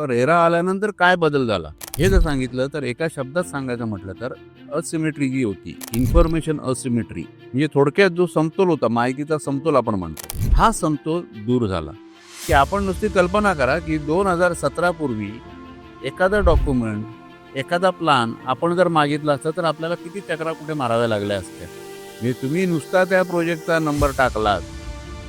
RERA आल्यानंतर काय बदल झाला? हे जर सांगितलं तर एका शब्दात सांगायचं म्हटलं तर असिमेट्री जी होती इन्फॉर्मेशन असिमेट्री म्हणजे थोडक्यात जो समतोल होता माहितीचा समतोल आपण म्हणतो हा समतोल दूर झाला. की आपण नुसती कल्पना करा की दोन हजार सतरा पूर्वी एखादा डॉक्युमेंट एखादा प्लान आपण जर मागितला असता तर आपल्याला किती चक्रा कुठे माराव्या लागल्या असत्या? म्हणजे तुम्ही नुसता त्या प्रोजेक्टचा नंबर टाकलात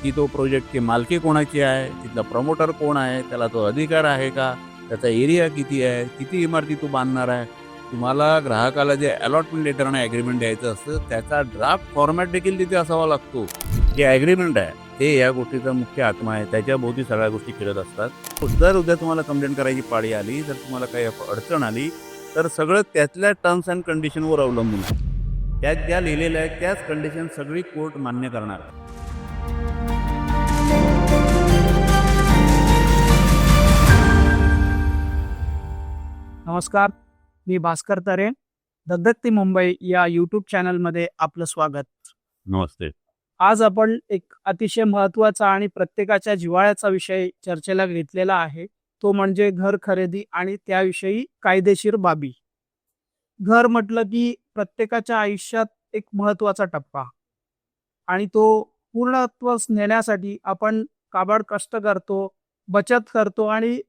की तो प्रोजेक्टची मालकी कोणाची आहे? तिथला प्रमोटर कोण आहे? त्याला तो अधिकार आहे का? त्याचा एरिया किती आहे? किती इमारती तो बांधणार आहे? तुम्हाला ग्राहकाला जे अलॉटमेंट लेटर आणि ॲग्रीमेंट द्यायचं असतं त्याचा ड्राफ्ट फॉर्मॅट देखील तिथे असावा लागतो. जे ॲग्रीमेंट आहे ते या गोष्टीचा मुख्य आत्मा आहे. त्याच्याभोवती सगळ्या गोष्टी फिरत असतात. जर उद्या तुम्हाला कंप्लेंट करायची पाळी आली जर तुम्हाला काही अडचण आली तर सगळं त्यातल्या टर्म्स अँड कंडिशनवर अवलंबून आहे. त्यात ज्या लिहिलेल्या आहेत त्याच कंडिशन सगळी कोर्ट मान्य करणार नमस्कार मी भास्कर तरे दगदगती मुंबई या यूट्यूब चॅनलमध्ये आपलं स्वागत. नमस्ते. आज आपण एक अतिशय महत्त्वाचा आणि प्रत्येकाच्या जिव्हाळ्याचा विषय चर्चेला घेतलेला आहे. तो म्हणजे घर खरेदी आणि त्याविषयी कायदेशीर बाबी. घर म्हटलं की प्रत्येकाच्या आयुष्यात एक महत्त्वाचा टप्पा. आणि तो पूर्णत्वास नेण्यासाठी आपण काबाड कष्ट करतो बचत करतो आणि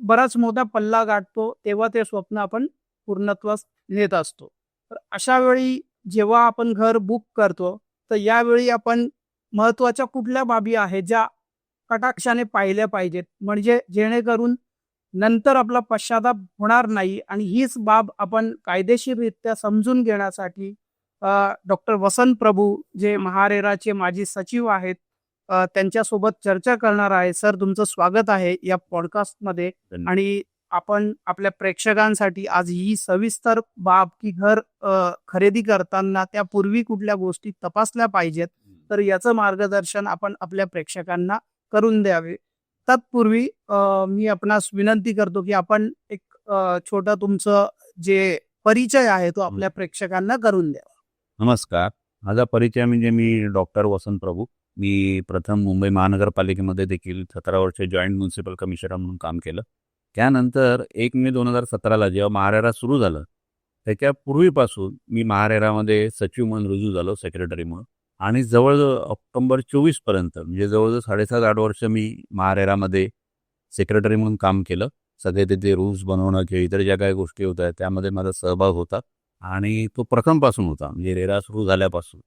बराच मोठा पल्ला गाठतो तेव्हा ते स्वप्न आपण पूर्णत्वास नेत असतो. तर अशा वेळी जेव्हा आपण घर बुक करतो तर यावेळी आपण महत्त्वाच्या कुठल्या बाबी आहेत ज्या कटाक्षाने पाहिल्या पाहिजेत? म्हणजे जेणेकरून नंतर आपला पश्चाताप होणार नाही आणि हीच बाब आपण कायदेशीररित्या समजून घेण्यासाठी डॉक्टर वसंत प्रभू जे महारेराचे माजी सचिव आहेत त्यांच्यासोबत चर्चा करणार आहे. सर तुमचं स्वागत आहे या पॉडकास्टमध्ये. आणि आपण आपल्या प्रेक्षकांसाठी आज ही सविस्तर बाब की घर खरेदी करताना त्यापूर्वी कुठल्या गोष्टी तपासल्या पाहिजेत तर याचं मार्गदर्शन आपण आपल्या प्रेक्षकांना करून द्यावे. तत्पूर्वी मी आपणास विनंती करतो की आपण एक छोटा तुमचं जे परिचय आहे तो आपल्या प्रेक्षकांना करून द्यावा. नमस्कार. माझा परिचय म्हणजे मी डॉक्टर वसंत प्रभू. मी प्रथम मुंबई महानगरपालिकेमध्ये देखील सतरा वर्ष जॉईंट म्युन्सिपल कमिशनर म्हणून काम केलं. त्यानंतर एक मे दोन हजार सतराला जेव्हा महारेरा सुरू झालं त्याच्या पूर्वीपासून मी महारेरामध्ये सचिव म्हणून रुजू झालो सेक्रेटरी म्हणून आणि जवळजवळ ऑक्टोबर चोवीसपर्यंत म्हणजे जवळजवळ साडेसात आठ वर्ष मी महारेरामध्ये सेक्रेटरी म्हणून काम केलं. सगळे तिथे रूल्स बनवणं किंवा इतर ज्या काही गोष्टी होत्या त्यामध्ये माझा सहभाग होता. आणि तो प्रथमपासून होता म्हणजे रेरा सुरू झाल्यापासून.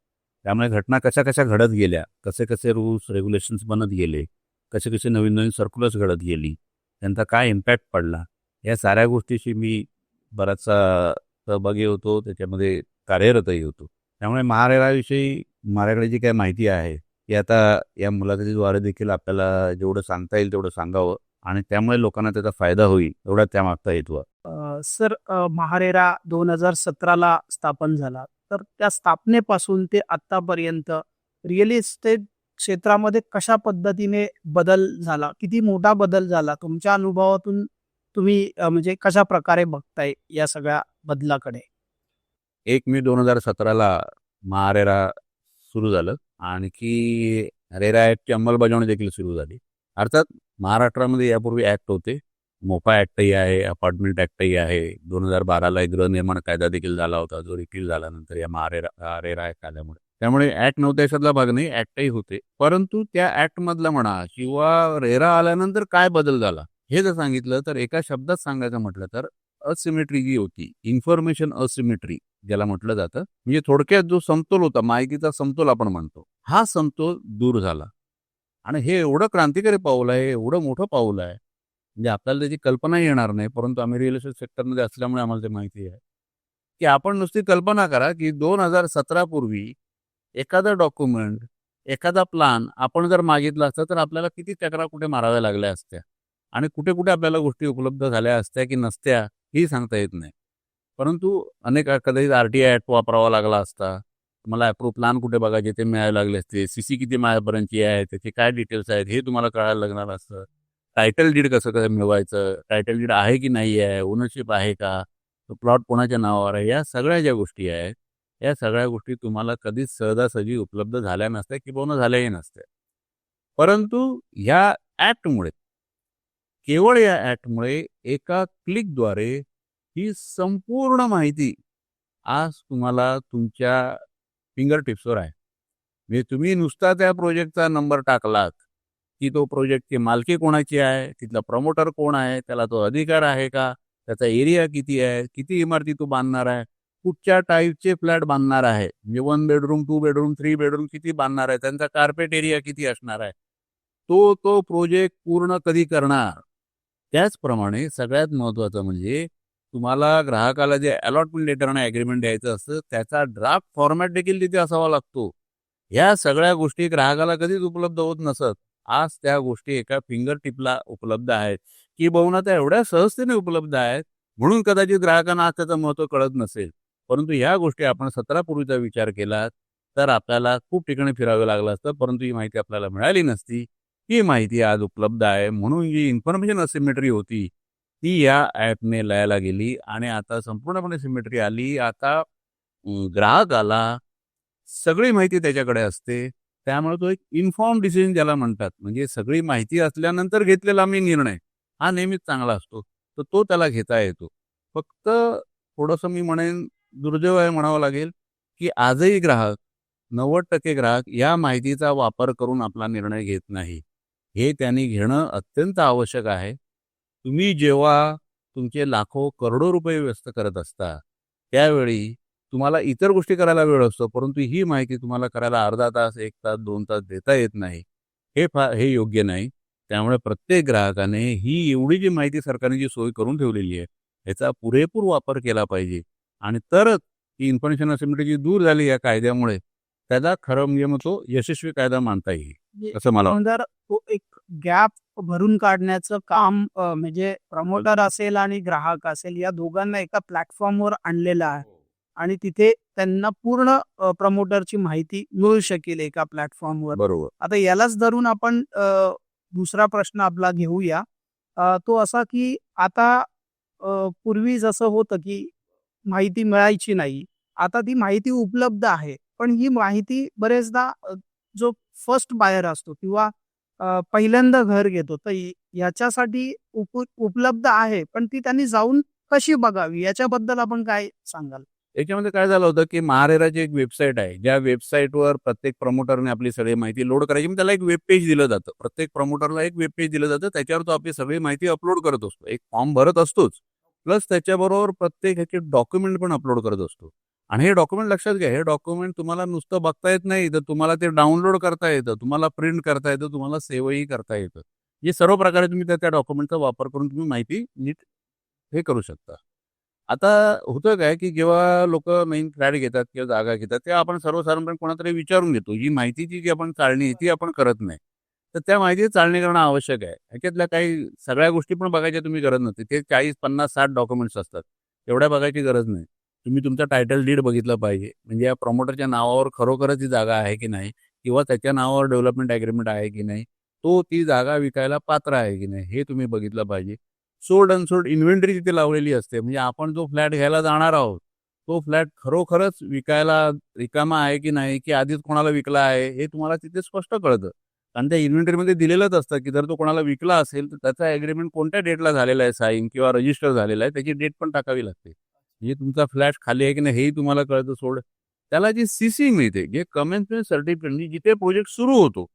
त्यामुळे घटना कशा कशा घडत गेल्या कसे कसे रूल्स रेग्युलेशन्स बनत गेले कसे कसे नवीन नवीन सर्क्युलर्स घडत गेली त्यांचा काय इम्पॅक्ट पडला या साऱ्या गोष्टीशी मी बराचसा सहभागी होतो त्याच्यामध्ये कार्यरतही होतो. त्यामुळे महारेराविषयी माझ्याकडे जी काही माहिती आहे ती आता या मुलाखतीद्वारे देखील आपल्याला जेवढं सांगता येईल तेवढं सांगावं आणि त्यामुळे लोकांना त्याचा फायदा होईल एवढा त्यामागचा हेतू सर महारेरा दोन हजार सतराला स्थापन झाला. तर त्या स्थापनेपासून ते आतापर्यंत रिअल इस्टेट क्षेत्रामध्ये कशा पद्धतीने बदल झाला किती मोठा बदल झाला तुमच्या अनुभवातून तुम्ही म्हणजे कशा प्रकारे बघताय या सगळ्या बदलाकडे? एक मे दोन हजार सतराला महारेरा सुरू झालं. आणखी रेरा ऍक्टची अंमलबजावणी देखील सुरू झाली. अर्थात महाराष्ट्रामध्ये यापूर्वी ऍक्ट होते. मोफा ऍक्टही आहे अपार्टमेंट ऍक्टही आहे. दोन हजार बाराला एक गृहनिर्माण कायदा देखील झाला होता जो रिपील झाल्यानंतर या महारेरा रेरा ॲक्ट आल्यामुळे त्यामुळे ऍक्ट नव्हत्या याच्यातला भाग नाही ऍक्टही होते. परंतु त्या ऍक्ट मधला म्हणा किंवा रेरा आल्यानंतर काय बदल झाला हे जर सांगितलं तर एका शब्दात सांगायचं म्हटलं तर असिमेट्री जी होती इन्फॉर्मेशन असिमेट्री ज्याला म्हटलं जातं म्हणजे थोडक्यात जो समतोल होता माहितीचा समतोल आपण म्हणतो हा समतोल दूर झाला. आणि हे एवढं क्रांतिकारी पाऊल आहे एवढं मोठं पाऊल आहे म्हणजे आपल्याला त्याची कल्पना येणार नाही परंतु आम्ही रिअल इस्टेट सेक्टरमध्ये असल्यामुळे आम्हाला ते माहिती आहे. की आपण नुसती कल्पना करा की दोन हजार सतरा पूर्वी एखादा डॉक्युमेंट एखादा प्लान आपण जर मागितला असता तर आपल्याला किती चक्रा कुठे माराव्या लागल्या असत्या? आणि कुठे कुठे आपल्याला गोष्टी उपलब्ध झाल्या असत्या की नसत्या ही सांगता येत नाही. परंतु अनेक कदाचित आर टी आय ॲक्ट वापरावा लागला असता तुम्हाला अप्रूव्ह प्लान कुठे बघायचे ते मिळायला लागले असते सी सी किती माझ्यापर्यंतची आहे त्याचे काय डिटेल्स आहेत हे तुम्हाला कळायला लागणार असतं. टायटल डीड कसं कसं मिळवायचं? टायटल डीड आहे की नाही आहे? ओनरशिप आहे का? तो प्लॉट कोणाच्या नावावर आहे? या सगळ्या ज्या गोष्टी आहेत या सगळ्या गोष्टी तुम्हाला कधीच सहजासहजी उपलब्ध झाल्या नसत्या किंवा झाल्याही नसत्या. परंतु ह्या ॲक्टमुळे केवळ या ॲक्टमुळे एका क्लिकद्वारे ही संपूर्ण माहिती आज तुम्हाला तुमच्या फिंगर टिप्सवर आहे. म्हणजे तुम्ही नुसता त्या प्रोजेक्टचा नंबर टाकलात की तो प्रोजेक्टची मालकी कोणाची आहे? तिथला प्रमोटर कोण आहे? त्याला तो अधिकार आहे का? त्याचा एरिया किती आहे? किती इमारती तो बांधणार आहे? कुठच्या टाईपचे फ्लॅट बांधणार आहे? म्हणजे one bedroom two bedroom three bedroom किती बांधणार आहे? त्यांचा कार्पेट एरिया किती असणार आहे? तो तो प्रोजेक्ट पूर्ण कधी करणार? त्याचप्रमाणे सगळ्यात महत्त्वाचं म्हणजे तुम्हाला ग्राहकाला जे अलॉटमेंट लेटर आणि ॲग्रीमेंट द्यायचं असतं त्याचा ड्राफ्ट फॉर्मॅट देखील तिथे असावा लागतो. ह्या सगळ्या गोष्टी ग्राहकाला कधीच उपलब्ध होत नसत. आज त्या गोष्टी एका फिंगर टिपला उपलब्ध आहेत. की बहुना त्या एवढ्या सहजतेने उपलब्ध आहेत म्हणून कदाचित ग्राहकांना आज त्याचं महत्त्व कळत नसेल. परंतु ह्या गोष्टी आपण सतरापूर्वीचा विचार केला तर आपल्याला खूप ठिकाणी फिरावं लागलं असतं परंतु ही माहिती आपल्याला मिळाली नसती. ही माहिती आज उपलब्ध आहे म्हणून जी इन्फॉर्मेशन असिमेट्री होती ती या ॲपने लयाला गेली आणि आता संपूर्णपणे सिमेट्री आली. आता ग्राहकाला सगळी माहिती त्याच्याकडे असते. त्यामुळे तो एक इन्फॉर्म डिसिजन ज्याला म्हणतात. म्हणजे सगळी माहिती असल्यानंतर घेतलेला मी निर्णय. हा नेहमीच चांगला असतो. तर तो त्याला घेता येतो. फक्त थोडंसं मी म्हणेन दुर्दैव आहे म्हणावं लागेल की आजही ग्राहक नव्वद टक्के ग्राहक या माहितीचा वापर करून आपला निर्णय घेत नाही. हे त्यांनी घेणं अत्यंत आवश्यक आहे. तुम्ही जेव्हा तुमचे लाखो करोडो रुपये व्यस्त करत असता त्यावेळी तुम्हाला इतर गोष्टी करायला वेळ असतो परंतु ही माहिती तुम्हाला करायला अर्धा तास एक तास दोन तास देता येत नाही. हे फार हे योग्य नाही. त्यामुळे प्रत्येक ग्राहकाने ही एवढी जी माहिती सरकारने जी सोय करून ठेवलेली आहे ह्याचा पुरेपूर वापर केला पाहिजे. आणि तरच ही इन्फॉर्मेशन असिमिलिटी जी दूर झाली या कायद्यामुळे त्याचा खरं म्हणजे मग तो यशस्वी कायदा मानता येईल असं मला तो एक गॅप भरून काढण्याचं काम म्हणजे प्रमोटर असेल आणि ग्राहक असेल या दोघांना एका प्लॅटफॉर्मवर आणलेलं आहे. आणि तिथे त्यांना पूर्ण प्रमोटरची माहिती मिळू शकेल एका प्लॅटफॉर्मवर. बरोबर. आता यालाच धरून आपण दुसरा प्रश्न आपला घेऊया. तो असा की आता पूर्वी जसं होतं की माहिती मिळायची नाही. आता ती माहिती उपलब्ध आहे. पण ही माहिती बरेचदा जो फर्स्ट बायर असतो किंवा पहिल्यांदा घर घेतो तर याच्यासाठी उप उपलब्ध आहे. पण ती त्यांनी जाऊन कशी बघावी? याच्याबद्दल आपण काय सांगाल? याच्यामध्ये काय झालं होतं की महारेराची एक वेबसाईट आहे. ज्या वेबसाईटवर प्रत्येक प्रमोटरने आपली सगळी माहिती लोड करायची. मग त्याला एक वेब पेज दिलं जातं. प्रत्येक प्रमोटरला एक वेब पेज दिलं जातं. त्याच्यावर तो आपली सगळी माहिती अपलोड करत असतो. एक फॉर्म भरत असतोच. प्लस त्याच्याबरोबर प्रत्येक ह्याचे डॉक्युमेंट पण अपलोड करत असतो. आणि हे डॉक्युमेंट लक्षात घ्या. हे डॉक्युमेंट तुम्हाला नुसतं बघता येत नाही. तर तुम्हाला ते डाउनलोड करता येतं. तुम्हाला प्रिंट करता येतं. तुम्हाला सेव्हही करता येतं. हे सर्व प्रकारे तुम्ही त्या डॉक्युमेंटचा वापर करून तुम्ही माहिती नीट हे करू शकता. आता होतं काय की जेव्हा लोक नवीन फ्लॅट घेतात किंवा जागा घेतात तेव्हा आपण सर्वसाधारणपणे कोणातरी विचारून घेतो. ही माहितीची जी आपण चालणी आहे ती आपण करत नाही. तर त्या माहितीची चालणी करणं आवश्यक आहे. ह्याच्यातल्या काही सगळ्या गोष्टी पण बघायच्या तुम्ही गरज नसते. ते चाळीस पन्नास साठ डॉक्युमेंट्स असतात. एवढ्या बघायची गरज नाही. तुम्ही तुमचा टायटल डीड बघितलं पाहिजे. म्हणजे या प्रमोटरच्या नावावर खरोखरच ती जागा आहे की नाही? किंवा त्याच्या नावावर डेव्हलपमेंट अग्रीमेंट आहे की नाही? तो ती जागा विकायला पात्र आहे की नाही? हे तुम्ही बघितलं पाहिजे. सोड अनसोड इन्व्हेंटरी तिथे लावलेली असते. म्हणजे आपण जो फ्लॅट घ्यायला जाणार आहोत तो फ्लॅट खरोखरच विकायला रिकामा आहे की नाही की आधीच कोणाला विकला आहे हे तुम्हाला तिथे स्पष्ट कळतं. कारण त्या इन्व्हेंटरीमध्ये दिलेलंच असतं की जर तो कोणाला विकला असेल तर त्याचा ॲग्रीमेंट कोणत्या डेटला झालेला आहे साईन किंवा रजिस्टर झालेला आहे त्याची डेट पण टाकावी लागते. म्हणजे तुमचा फ्लॅट खाली आहे की नाही हेही तुम्हाला कळतं सोड. त्याला जी सी सी मिळते जे कमेन्समेंट सर्टिफिकेट म्हणजे जिथे प्रोजेक्ट सुरू होतो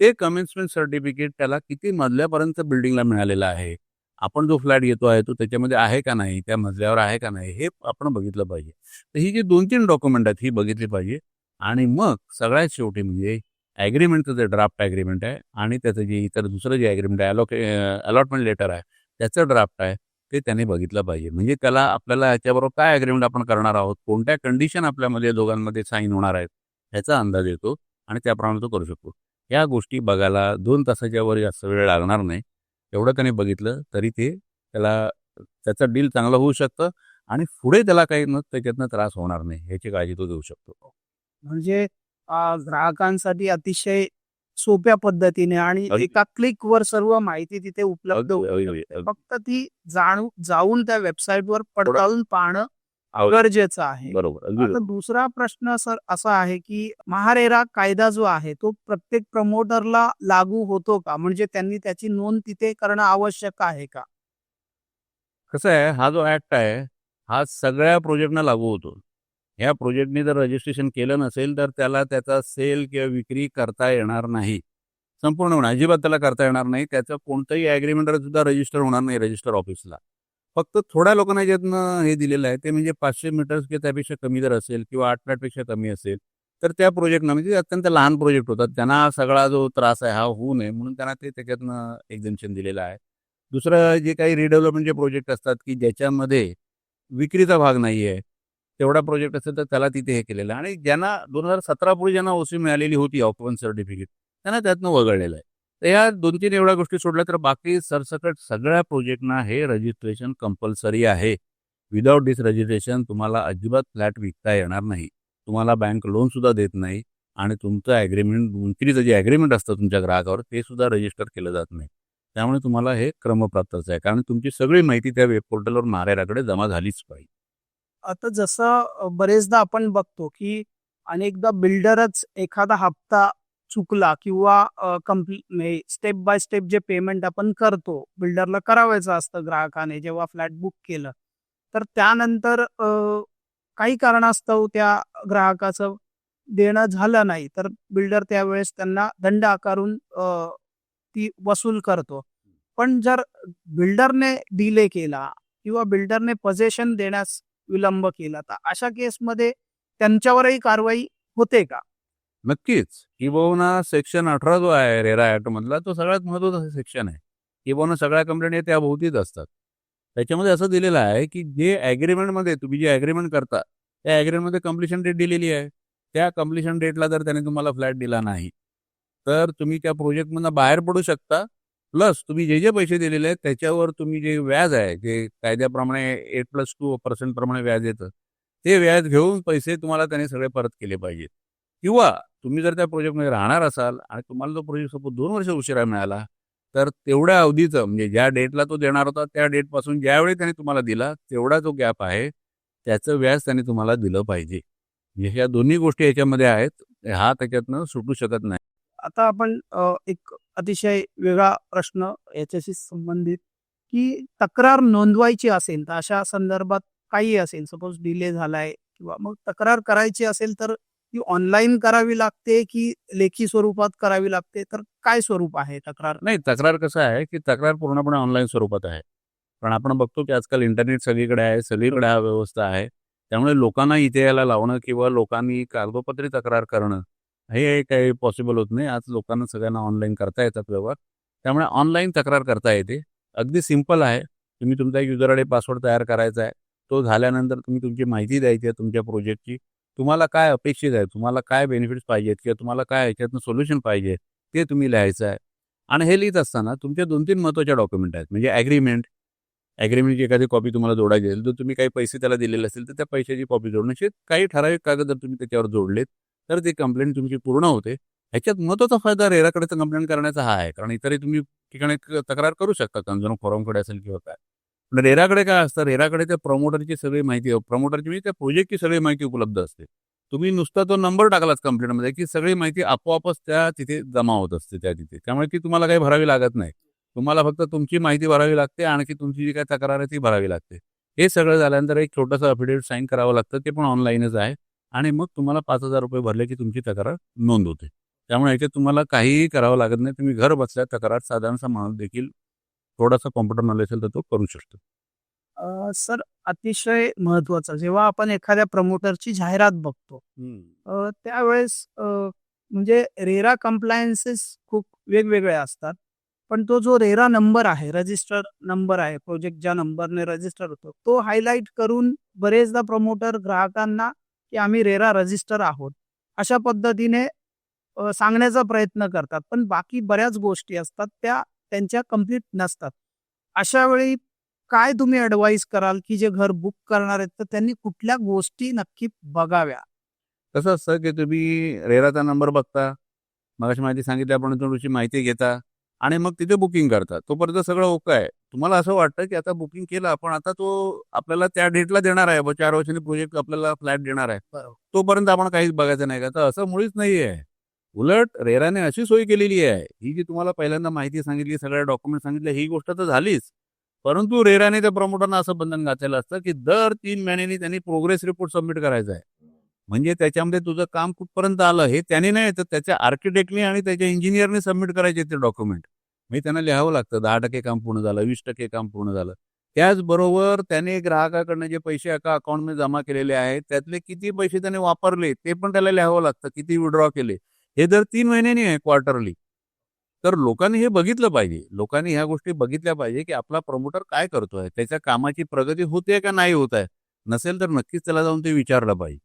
ते कमेन्समेंट सर्टिफिकेट त्याला किती मजल्यापर्यंत बिल्डिंगला मिळालेलं आहे? आपण जो फ्लॅट घेतो आहे तो त्याच्यामध्ये आहे का नाही त्या मजल्यावर आहे का नाही हे आपण बघितलं पाहिजे. तर ही जी दोन तीन डॉक्युमेंट आहेत ही बघितली पाहिजे. आणि मग सगळ्यात शेवटी म्हणजे ॲग्रीमेंटचं जे ड्राफ्ट ॲग्रीमेंट आहे आणि त्याचं जे इतर दुसरं जे ॲग्रीमेंट आहे अलॉके अलॉटमेंट लेटर आहे त्याचं ड्राफ्ट आहे ते त्याने बघितलं पाहिजे. म्हणजे त्याला आपल्याला याच्याबरोबर काय ॲग्रीमेंट आपण करणार आहोत कोणत्या कंडिशन आपल्यामध्ये दोघांमध्ये साईन होणार आहेत ह्याचा अंदाज येतो आणि त्याप्रमाणे तो करू शकतो. या गोष्टी बघायला दोन तासाच्या वर जास्त वेळ लागणार नाही. एवढं त्याने बघितलं तरी ते त्याला त्याचं डील चांगलं होऊ शकतं आणि पुढे त्याला काही न त्याच्यातनं त्रास होणार नाही ह्याची काळजी तो घेऊ शकतो म्हणजे ग्राहकांसाठी अतिशय सोप्या पद्धतीने आणि. एका क्लिकवर सर्व माहिती तिथे उपलब्ध. फक्त ती जाणू जाऊन त्या वेबसाईटवर पडताळून पाहणं गरजेचं आहे. बरोबर दुसरा प्रश्न सर असा आहे की महारेरा कायदा जो आहे तो प्रत्येक प्रमोटरला लागू होतो का? म्हणजे त्यांनी त्याची नोंद तिथे करणं आवश्यक आहे का? कसं आहे हा जो ऍक्ट आहे हा सगळ्या प्रोजेक्टना लागू होतो. ह्या प्रोजेक्टने जर रजिस्ट्रेशन केलं नसेल तर त्याला त्याचा सेल किंवा विक्री करता येणार नाही. संपूर्ण होणार अजिबात त्याला करता येणार नाही. त्याचं कोणतंही ॲग्रीमेंट सुद्धा रजिस्टर होणार नाही रजिस्टर ऑफिसला फक्त थोड्या लोकांना ज्यातनं हे दिलेलं आहे ते म्हणजे पाचशे मीटर्स किंवा त्यापेक्षा कमी जर असेल किंवा आठ फॅटपेक्षा कमी असेल तर त्या प्रोजेक्टनं म्हणजे अत्यंत लहान प्रोजेक्ट होतात. त्यांना सगळा जो त्रास आहे हा होऊ नये म्हणून त्यांना ते त्याच्यातनं एक्झेम्पशन दिलेलं आहे. दुसरं जे काही रिडेव्हलपमेंटचे प्रोजेक्ट असतात की ज्याच्यामध्ये विक्रीचा भाग नाही आहे तेवढा प्रोजेक्ट असेल तर त्याला तिथे हे केलेलं आहे. आणि ज्यांना दोन हजार सतरापूर्वी ज्यांना ओसी मिळालेली होती ऑक्युपन्स सर्टिफिकेट त्यांना त्यातनं वगळलेलं आहे. तर या दोन तीन एवढ्या गोष्टी सोडल्या तर बाकी सरसकट सगळ्या प्रोजेक्टना हे रजिस्ट्रेशन कंपल्सरी आहे. विदाऊट दिस रजिस्ट्रेशन तुम्हाला अजिबात फ्लॅट विकता येणार नाही. तुम्हाला बँक लोन सुद्धा देत नाही आणि तुमचं ॲग्रीमेंट विक्रीचं जे ॲग्रीमेंट असतं तुमच्या ग्राहकावर ते सुद्धा रजिस्टर केलं जात नाही. त्यामुळे तुम्हाला हे क्रमप्राप्तच आहे. कारण तुमची सगळी माहिती त्या वेब पोर्टलवर मारेराकडे जमा झालीच पाहिजे. आता जसं बरेचदा आपण बघतो की अनेकदा बिल्डरच एखादा हप्ता चुकला किंवा कम्प्ली म्हणजे स्टेप बाय स्टेप जे पेमेंट आपण करतो बिल्डरला करावायचं असतं ग्राहकाने जेव्हा फ्लॅट बुक केलं तर त्यानंतर काही कारणास्तव त्या ग्राहकाचं देणं झालं नाही तर बिल्डर त्यावेळेस त्यांना दंड आकारून ती वसूल करतो. पण जर बिल्डरने डिले केला किंवा बिल्डरने पजेशन देण्यास विलंब केला तर अशा केसमध्ये त्यांच्यावरही कारवाई होते का? नक्कीच. किंबहुना सेक्शन अठरा जो आहे रेरा ऍक्ट मधला तो सगळ्यात महत्त्वाचा सेक्शन आहे. किंबहुना सगळ्या कंप्लेंट त्या भोवतीच असतात. त्याच्यामध्ये असं दिलेलं आहे की जे ॲग्रीमेंटमध्ये तुम्ही जे ॲग्रीमेंट करता त्या ॲग्रीमेंटमध्ये कम्प्लिशन डेट दिलेली आहे. त्या कम्प्लिशन डेटला जर त्याने तुम्हाला फ्लॅट दिला नाही तर तुम्ही त्या प्रोजेक्टमधनं बाहेर पडू शकता. प्लस तुम्ही जे जे पैसे दिलेले आहेत त्याच्यावर तुम्ही जे व्याज आहे जे कायद्याप्रमाणे एट प्लस टू पर्सेंटप्रमाणे व्याज येतं ते व्याज घेऊन पैसे तुम्हाला त्याने सगळे परत केले पाहिजेत. किंवा तुम्ही जर त्या प्रोजेक्टमध्ये राहणार असाल आणि तुम्हाला तो प्रोजेक्ट सपोज दोन वर्ष उशिरा मिळाला तर तेवढ्या अवधीचं म्हणजे ज्या डेटला तो देणार होता त्या डेटपासून ज्यावेळी त्याने तुम्हाला दिला तेवढा जो गॅप आहे. त्याचं व्याज त्याने तुम्हाला दिलं पाहिजे. म्हणजे ह्या दोन्ही गोष्टी याच्यामध्ये आहेत. हा त्याच्यातनं सुटू शकत नाही. आता आपण एक अतिशय वेगळा प्रश्न याच्याशी संबंधित की तक्रार नोंदवायची असेल तर अशा संदर्भात काही असेल सपोज डिले झालाय किंवा मग तक्रार करायची असेल तर ती ऑनलाईन करावी लागते की लेखी स्वरूपात करावी लागते? तर काय स्वरूप आहे तक्रार? नाही तक्रार कसं आहे की तक्रार पूर्णपणे ऑनलाईन स्वरूपात आहे. पण आपण बघतो की आजकाल इंटरनेट सगळीकडे आहे सगळीकडे हा व्यवस्था आहे. त्यामुळे लोकांना इथे यायला लावणं किंवा लोकांनी कागदोपत्री तक्रार करणं हे काही पॉसिबल होत नाही. आज लोकांना सगळ्यांना ऑनलाईन करता येतात व्यवहार. त्यामुळे ऑनलाईन तक्रार करता येते. अगदी सिंपल आहे. तुम्ही तुमचा एक युजर आय पासवर्ड तयार करायचा आहे. तो झाल्यानंतर तुम्ही तुमची माहिती द्यायची आहे तुमच्या प्रोजेक्टची तुम्हाला काय अपेक्षित आहे? तुम्हाला काय बेनिफिट्स पाहिजेत? किंवा तुम्हाला काय याच्यातनं सोल्युशन पाहिजे? ते तुम्ही लिहायचं आहे. आणि हे लिहित असताना तुमच्या दोन तीन महत्त्वाच्या डॉक्युमेंट आहेत. म्हणजे ॲग्रीमेंट ॲग्रीमेंटची एखादी कॉपी तुम्हाला जोडायची असेल तर तुम्ही काही पैसे त्याला दिलेले असेल तर त्या पैशाची कॉपी जोडण्याची काही ठराविक कागद जर तुम्ही त्याच्यावर जोडलेत तर ती कंप्लेंट तुमची पूर्ण होते. ह्याच्यात महत्त्वाचा फायदा रेराकडे कंप्लेंट करण्याचा हा आहे. कारण इतरही तुम्ही ठिकाणी तक्रार करू शकता. कन्झ्युमर फॉरमकडे असेल किंवा काय. पण रेराकडे काय असतं? रेराकडे त्या प्रमोटरची सगळी माहिती प्रमोटरची म्हणजे त्या प्रोजेक्टची सगळी माहिती उपलब्ध असते. तुम्ही नुसता तो नंबर टाकलाच कंप्लेंटमध्ये की सगळी माहिती आपोआपच त्या तिथे जमा होत असते त्या तिथे. त्यामुळे ती तुम्हाला काही भरावी लागत नाही. तुम्हाला फक्त तुमची माहिती भरावी लागते आणखी तुमची जी काही तक्रार आहे ती भरावी लागते. हे सगळं झाल्यानंतर एक छोटंसं अफिडेविट साईन करावं लागतं. ते पण ऑनलाईनच आहे. आणि मग तुम्हाला पाच हजार रुपये भरले की तुमची तक्रार नोंद होते. त्यामुळे याच्यात तुम्हाला काहीही करावं लागत नाही. तुम्ही घर बसल्या तक्रार साधारणसा माणूस देखील थोडासा कॉम्प्युटर नॉलेज असेल तर तो करू शकतो. सर अतिशय महत्वाचं जेव्हा आपण एखाद्या प्रमोटरची जाहिरात बघतो त्यावेळेस म्हणजे रेरा कम्प्लायन्सेस खूप वेगवेगळे असतात. पण तो जो रेरा नंबर आहे रजिस्टर नंबर आहे प्रोजेक्ट ज्या नंबरने रजिस्टर होतो तो हायलाईट करून बरेचदा प्रमोटर ग्राहकांना की आम्ही रेरा रजिस्टर आहोत अशा पद्धतीने सांगण्याचा प्रयत्न करतात. पण बाकी बऱ्याच गोष्टी असतात त्या त्यांच्या कंप्लीट नसतात. अशा वेळी काय तुम्ही ॲडवाईस कराल की जे घर बुक करणार आहेत तर त्यांनी कुठल्या गोष्टी नक्की बघाव्या? कसं असतं की तुम्ही रेराचा नंबर बघता मगाशी माहिती सांगितल्याप्रमाणे तुमची माहिती घेता आणि मग तिथे बुकिंग करतात तोपर्यंत सगळं ओके आहे. तुम्हाला असं वाटतं की आता बुकिंग केलं पण आता तो आपल्याला त्या डेटला देणार आहे. चार वर्षांनी प्रोजेक्ट आपल्याला फ्लॅट देणार आहे. तोपर्यंत आपण काहीच बघायचं नाही का? तर असं मुळीच नाही आहे उलट रेराने अशी सोय केलेली आहे. ही जी तुम्हाला पहिल्यांदा माहिती सांगितली सगळ्या डॉक्युमेंट सांगितले ही गोष्ट तर झालीच. परंतु रेराने त्या प्रमोटरना असं बंधन घातलेलं असतं की दर तीन महिन्यांनी त्यांनी प्रोग्रेस रिपोर्ट सबमिट करायचा आहे. म्हणजे त्याच्यामध्ये तुझं काम कुठपर्यंत आलं हे त्याने नाही तर त्याच्या आर्किटेक्टने आणि त्याच्या इंजिनियरने सबमिट करायचे ते डॉक्युमेंट म्हणजे त्यांना लिहावं लागतं दहा टक्के काम पूर्ण झालं वीस टक्के काम पूर्ण झालं. त्याचबरोबर त्याने ग्राहकाकडनं जे पैसे एका अकाउंटमध्ये जमा केलेले आहेत त्यातले किती पैसे त्याने वापरले ते पण त्याला लिहावं लागतं किती विड्रॉ केले. हे दर तीन महिन्यांनी आहे क्वार्टरली तर लोकांनी हे बघितलं पाहिजे. लोकांनी ह्या गोष्टी बघितल्या पाहिजे की आपला प्रमोटर काय करतोय? त्याच्या कामाची प्रगती होते का नाही होत आहे नसेल तर नक्कीच त्याला जाऊन ते विचारलं पाहिजे.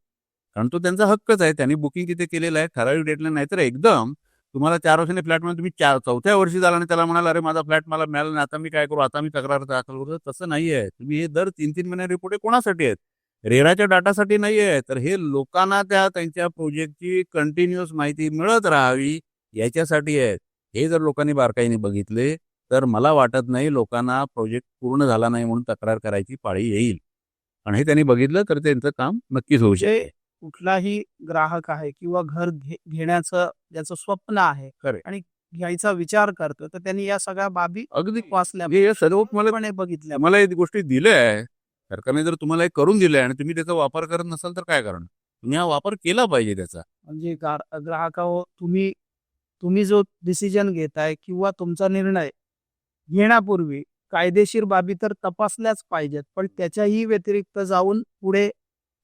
कारण तो त्यांचा हक्कच आहे. त्यांनी बुकिंग तिथे केलेलं आहे. ठराविक डेटला नाही तर एकदम तुम्हाला चार वर्षांनी फ्लॅटमध्ये तुम्ही चार चौथ्या वर्षी झाला आणि त्याला म्हणाला अरे माझा फ्लॅट मला मिळाला नाही. आता मी काय करू? आता मी तक्रार दाखल करू. तसं नाही आहे तुम्ही हे दर तीन तीन महिने रिपोर्ट कोणासाठी आहेत? रेराच्या डाटासाठी नाही आहे तर हे लोकांना त्या त्यांच्या प्रोजेक्टची कंटिन्युअस माहिती मिळत राहावी याच्यासाठी आहे हे जर लोकांनी बारकाईने बघितले तर मला वाटत नाही लोकांना प्रोजेक्ट पूर्ण झाला नाही म्हणून तक्रार करायची पाळी येईल. आणि हे त्यांनी बघितलं तर त्यांचं काम नक्कीच होऊ शकते. कुठलाही ग्राहक आहे किंवा घर घेण्याचं ज्याचं स्वप्न आहे. आणि घ्यायचा विचार करतो तर त्यांनी या सगळ्या बाबी अगदी. वाचल्या हे सर्व मला बघितल्या मला गोष्टी दिल्या. आहे सरकारने जर तुम्हाला हे करून दिलं आणि तुम्ही त्याचा वापर करत नसाल तर काय करणार तुम्ही हा वापर केला पाहिजे त्याचा. म्हणजे ग्राहकावर तुम्ही तुम्ही जो डिसिजन घेताय किंवा तुमचा निर्णय घेण्यापूर्वी कायदेशीर बाबी तर तपासल्याच पाहिजेत पण त्याच्याही व्यतिरिक्त जाऊन पुढे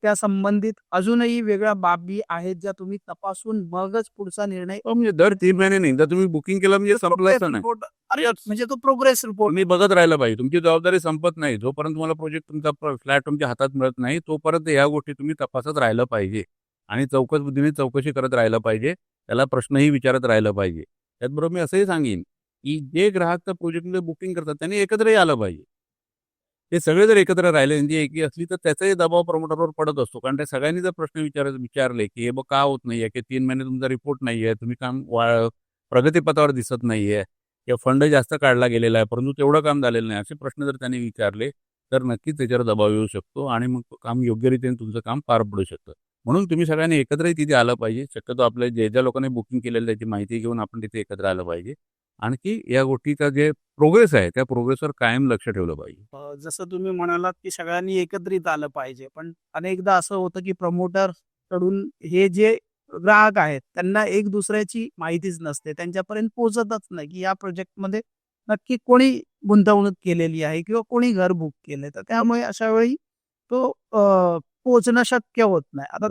त्या संबंधित अजूनही वेगळ्या बाबी आहेत ज्या तुम्ही तपासून मगच पुढचा निर्णय अहो, म्हणजे दर तीन महिन्याने एकदा तुम्ही बुकिंग केलं म्हणजे संपलं नाही. रिपोर्ट अरे म्हणजे तो प्रोग्रेस रिपोर्ट तुम्ही बघत राहिलं पाहिजे. तुमची जबाबदारी संपत नाही. जोपर्यंत तुम्हाला प्रोजेक्ट तुमचा फ्लॅट तुमच्या हातात मिळत नाही तोपर्यंत ह्या गोष्टी तुम्ही तपासत राहिलं पाहिजे. आणि चौकस बुद्धीने चौकशी करत राहिलं पाहिजे. त्याला प्रश्नही विचारत राहिलं पाहिजे. त्याचबरोबर मी असंही सांगेन की जे ग्राहक त्या प्रोजेक्टमध्ये बुकिंग करतात त्यांनी एकत्रही आलं पाहिजे. हे सगळे जर एकत्र राहिले म्हणजे एकी असली तर त्याचाही दबाव प्रमोटरवर पडत असतो. कारण त्या सगळ्यांनी जर प्रश्न विचार विचारले की हे बघ का होत नाही आहे की तीन महिने तुमचा रिपोर्ट नाही आहे तुम्ही काम वा प्रगतीपथावर दिसत नाही आहे किंवा फंड जास्त काढला गेलेला आहे परंतु तेवढं काम झालेलं नाही असे प्रश्न जर त्यांनी विचारले तर नक्कीच त्याच्यावर दबाव येऊ शकतो आणि मग काम योग्यरीतीने तुमचं काम पार पडू शकतं. म्हणून तुम्ही सगळ्यांनी एकत्रही तिथे आलं पाहिजे. शक्यतो आपल्या जे ज्या लोकांनी बुकिंग केलेलं त्याची माहिती घेऊन आपण तिथे एकत्र आलं पाहिजे. आणखी या गोष्टीचा जे प्रोग्रेस आहे त्या प्रोग्रेसवर कायम लक्ष ठेवलं पाहिजे. जसं तुम्ही म्हणालात की सगळ्यांनी एकत्रित आलं पाहिजे पण अनेकदा असं होतं की प्रमोटरकडून हे जे ग्राहक आहेत त्यांना एक दुसऱ्याची माहितीच नसते त्यांच्यापर्यंत पोहोचतच नाही की या प्रोजेक्टमध्ये नक्की कोणी गुंतवणूक केलेली आहे किंवा कोणी घर बुक केले तर त्यामुळे अशा वेळी तो पोहोचणं शक्य होत नाही. आता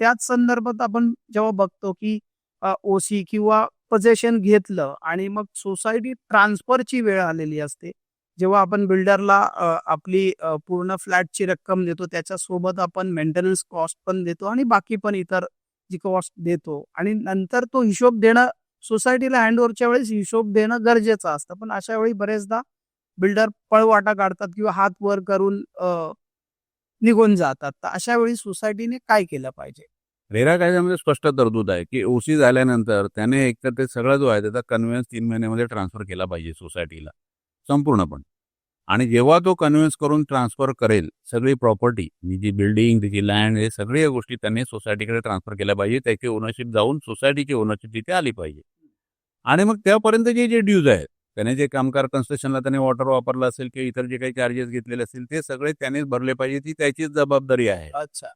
त्याच संदर्भात आपण जेव्हा बघतो की ओसी किंवा पोझेशन घेतलं आणि मग सोसायटी ट्रान्सफरची वेळ आलेली असते. जेव्हा आपण बिल्डरला आपली पूर्ण फ्लॅटची रक्कम देतो त्याच्यासोबत आपण मेंटेनन्स कॉस्ट पण देतो आणि बाकी पण इतर जी कॉस्ट देतो. आणि नंतर तो हिशोब देणं सोसायटीला हँडओव्हरच्या वेळेस हिशोब देणं गरजेचं असतं. पण अशा वेळी बरेचदा बिल्डर पळवाटा काढतात किंवा हात वर करून निघून जातात. तर अशा वेळी सोसायटीने काय केलं पाहिजे? रेरा कायद्यामध्ये स्पष्ट तरतूद आहे की ओसी झाल्यानंतर त्याने एकतर ते सगळं जो आहे त्याचा कन्व्हिन्स तीन महिन्यामध्ये ट्रान्सफर केला पाहिजे सोसायटीला संपूर्णपणे. आणि जेव्हा तो कन्व्हिन्स करून ट्रान्सफर करेल सगळी प्रॉपर्टी जी बिल्डिंग तिची लँड हे सगळ्या गोष्टी त्यांनी सोसायटीकडे ट्रान्सफर केल्या पाहिजे त्याची ओनरशिप जाऊन सोसायटीची ओनरशिप तिथे आली पाहिजे. आणि मग त्यापर्यंतचे जे ड्यूज आहेत त्याने जे कामगार कन्स्ट्रक्शनला त्याने वॉटर वापरलं असेल किंवा इतर जे काही चार्जेस घेतलेले असतील ते सगळे त्यानेच भरले पाहिजे ती त्याचीच जबाबदारी आहे. अच्छा.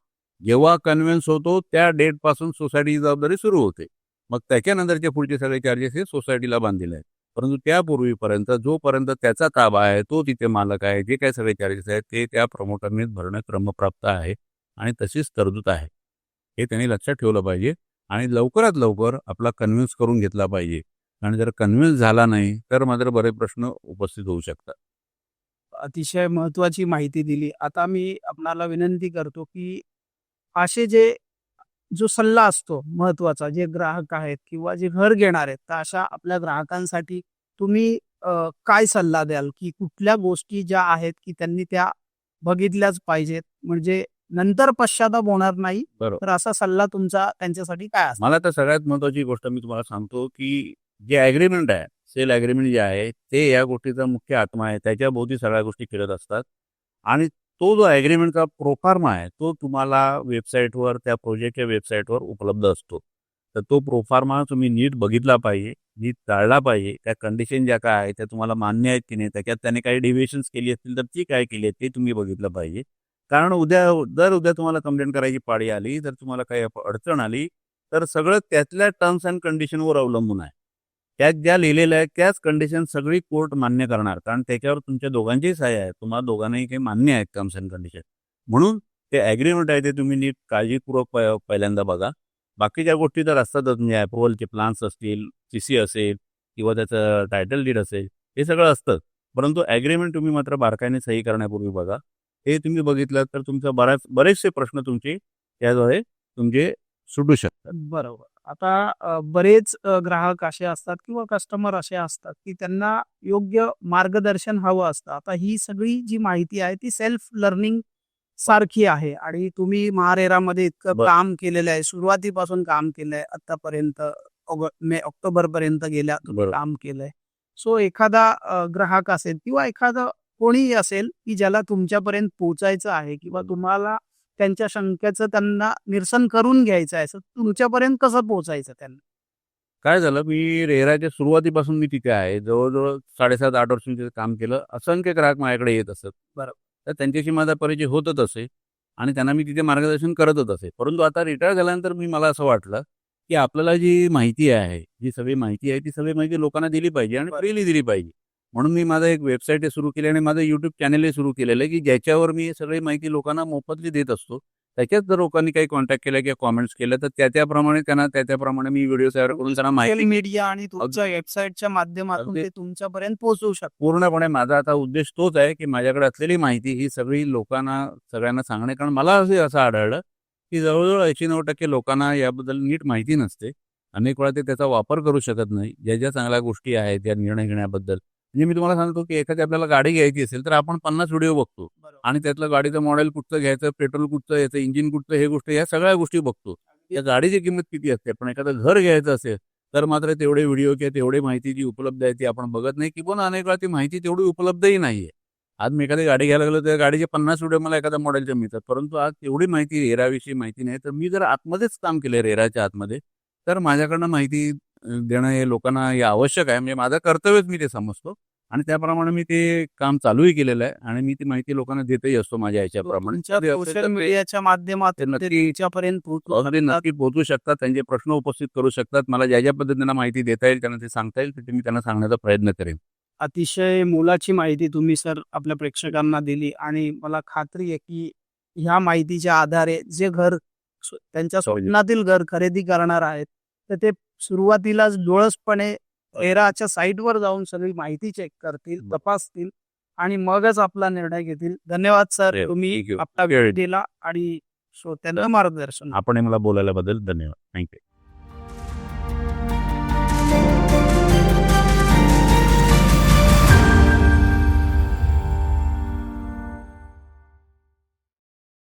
जेव्हा कन्व्हिन्स होतो त्या डेटपासून सोसायटीची जबाबदारी सुरू होते. मग त्याच्यानंतरचे पुढचे सगळे चार्जेस हे सोसायटीला बांधलेले आहेत. परंतु त्यापूर्वीपर्यंत जोपर्यंत त्याचा ताबा आहे तो तिथे मालक आहे जे काही सगळे चार्जेस आहेत ते त्या प्रमोटरनेच भरणं क्रमप्राप्त आहे आणि तशीच तरतूद आहे. हे त्यांनी लक्षात ठेवलं पाहिजे आणि लवकरात लवकर आपला कन्व्हिन्स करून घेतला पाहिजे. आणि जर कन्व्हिन्स झाला नाही तर मात्र बरे प्रश्न उपस्थित होऊ शकतात. अतिशय महत्वाची माहिती दिली. आता मी आपणाला विनंती करतो की असे जे जो सल्ला असतो महत्त्वाचा जे ग्राहक आहेत किंवा जे घर घेणार आहेत तर अशा आपल्या ग्राहकांसाठी तुम्ही काय सल्ला द्याल? की कुठल्या गोष्टी ज्या आहेत की त्यांनी त्या बघितल्याच पाहिजेत? म्हणजे नंतर पश्चाताप होणार नाही बरोबर. तर असा सल्ला तुमचा त्यांच्यासाठी काय मला तर सगळ्यात महत्वाची गोष्ट मी तुम्हाला सांगतो की जे ॲग्रीमेंट आहे सेल ॲग्रीमेंट जे आहे ते या गोष्टीचा मुख्य आत्मा आहे. त्याच्या भोवती सगळ्या गोष्टी फिरत असतात. आणि तो जो ॲग्रीमेंटचा प्रोफार्मा आहे तो तुम्हाला वेबसाईटवर त्या प्रोजेक्टच्या वेबसाईटवर उपलब्ध असतो. तर तो प्रोफार्मा तुम्ही नीट बघितला पाहिजे नीट टाळला पाहिजे. त्या कंडिशन ज्या काय आहे त्या तुम्हाला मान्य आहेत की नाही त्याच्यात त्याने काही डेव्हिएशन्स केली असतील तर ती काय केली आहे ते तुम्ही बघितलं पाहिजे. कारण उद्या जर उद्या तुम्हाला कंप्लेंट करायची पाळी आली जर तुम्हाला काही अडचण आली तर सगळं त्यातल्या टर्म्स अँड कंडिशनवर अवलंबून आहे. त्यात ज्या लिहिलेल्या आहेत त्याच कंडिशन सगळी कोर्ट मान्य करणार. कारण त्याच्यावर तुमच्या दोघांचीही सहाय्य आहे तुम्हाला दोघांनाही काही मान्य आहेत टर्म्स अँड कंडिशन म्हणून ते ॲग्रीमेंट आहे ते तुम्ही नीट काळजीपूर्वक पहिल्यांदा बघा. बाकीच्या गोष्टी तर असतातच. म्हणजे अप्रुव्हलचे प्लान्स असतील सी सी असेल किंवा त्याचं टायटल डीड असेल हे सगळं असतं. परंतु ॲग्रीमेंट तुम्ही मात्र बारकाईने सही करण्यापूर्वी बघा. हे तुम्ही बघितलं तर तुमचा बऱ्याच बरेचसे प्रश्न तुमचे त्याद्वारे तुमचे सुटू शकतात. बरोबर. आता बरेच ग्राहक असे असतात किंवा कस्टमर असे असतात की त्यांना योग्य मार्गदर्शन हवं असतं आता ही सगळी जी माहिती आहे ती सेल्फ लर्निंग सारखी आहे आणि तुम्ही महारेरामध्ये इतकं. काम केलेलं आहे सुरुवातीपासून काम केलंय आतापर्यंत मे ऑक्टोबर पर्यंत गेल्या. काम केलंय सो एखादा ग्राहक असेल किंवा एखादा कोणीही असेल की ज्याला तुमच्यापर्यंत पोहोचायचं आहे किंवा तुम्हाला त्यांच्या शंकेचं त्यांना निरसन करून घ्यायचं आहे. तुमच्यापर्यंत कसं पोहोचायचं त्यांना? काय झालं? मी रेराच्या सुरुवातीपासून मी तिथे आहे. जवळजवळ साडेसात आठ वर्ष मी तिथे काम केलं. असंख्य ग्राहक माझ्याकडे येत असत. बरोबर. तर त्यांच्याशी माझा परिचय होतच असे आणि त्यांना मी तिथे मार्गदर्शन करतच असे. परंतु आता रिटायर झाल्यानंतर मी मला असं वाटलं की आपल्याला जी माहिती आहे जी सगळी माहिती आहे ती सगळी माहिती लोकांना दिली पाहिजे आणि फ्रीली दिली पाहिजे. म्हणून मी माझं एक वेबसाईट सुरू केली आणि माझं युट्यूब चॅनलही सुरू केलेलं आहे की ज्याच्यावर मी सगळी माहिती लोकांना मोफतली देत असतो. त्याच्यात जर लोकांनी काही कॉन्टॅक्ट केला किंवा कॉमेंट्स केले तर त्या त्याप्रमाणे त्यांना त्या त्याप्रमाणे मी व्हिडिओ तयार करून त्यांना माहिती मीडिया आणि तुमच्या वेबसाईटच्या माध्यमातून. ते तुमच्यापर्यंत पोहोचवू शकतात. पूर्णपणे माझा आता उद्देश तोच आहे की माझ्याकडे असलेली माहिती ही सगळी लोकांना सगळ्यांना सांगणे. कारण मला असे असं आढळलं की जवळजवळ ऐंशी नऊ टक्के लोकांना याबद्दल नीट माहिती नसते. अनेक वेळा ते त्याचा वापर करू शकत नाही. ज्या ज्या चांगल्या गोष्टी आहेत त्या निर्णय घेण्याबद्दल. म्हणजे मी तुम्हाला सांगतो की एखादी आपल्याला गाडी घ्यायची असेल तर आपण पन्नास व्हिडिओ बघतो. आणि त्यातलं गाडीचं मॉडेल कुठचं घ्यायचं पेट्रोल कुठचं याचं इंजिन कुठचं हे गोष्ट या सगळ्या गोष्टी बघतो. या गाडीची किंमत किती असते? पण एखादं घर घ्यायचं असेल तर मात्र तेवढे व्हिडिओ किंवा तेवढी माहिती जी उपलब्ध आहे ती आपण बघत नाही की पण अनेक वेळा ती माहिती तेवढी उपलब्धही नाहीये. आज मी एखादी गाडी घ्यायला गेलो तर गाडीचे पन्नास व्हिडिओ मला एखाद्या मॉडेलचे मिळतात. परंतु आज तेवढी माहिती रेराविषयी माहिती नाही. तर मी जर आतमध्येच काम केलं रेराच्या आतमध्ये तर माझ्याकडनं माहिती देणं हे लोकांना हे आवश्यक आहे. म्हणजे माझं कर्तव्यच मी ते समजतो. आणि त्याप्रमाणे मी ते काम चालूही केलेलं आहे. आणि मी ती माहिती लोकांना देतही असतो माझ्या याच्याप्रमाणे. सोशल मीडियाच्या माध्यमातून ते नक्की पोहोचू शकतात. त्यांचे प्रश्न उपस्थित करू शकतात. मला ज्या ज्या पद्धतीनं माहिती देता येईल त्यांना ते सांगता येईल. ते मी त्यांना सांगण्याचा प्रयत्न करेन. अतिशय मोलाची माहिती तुम्ही सर आपल्या प्रेक्षकांना दिली. आणि मला खात्री आहे की ह्या माहितीच्या आधारे जे घर त्यांच्या. स्वप्नातील घर खरेदी करणार आहेत तर ते सुरुवातीलाच डोळसपणे एराच्या साईटवर जाऊन सगळी माहिती चेक करतील. तपासतील आणि मगच आपला निर्णय घेतील धन्यवाद सर तुम्ही. आपला वेळ दिला आणि श्रोत्यांना मार्गदर्शन आपण मला बोलायला बद्दल धन्यवाद थँक्यू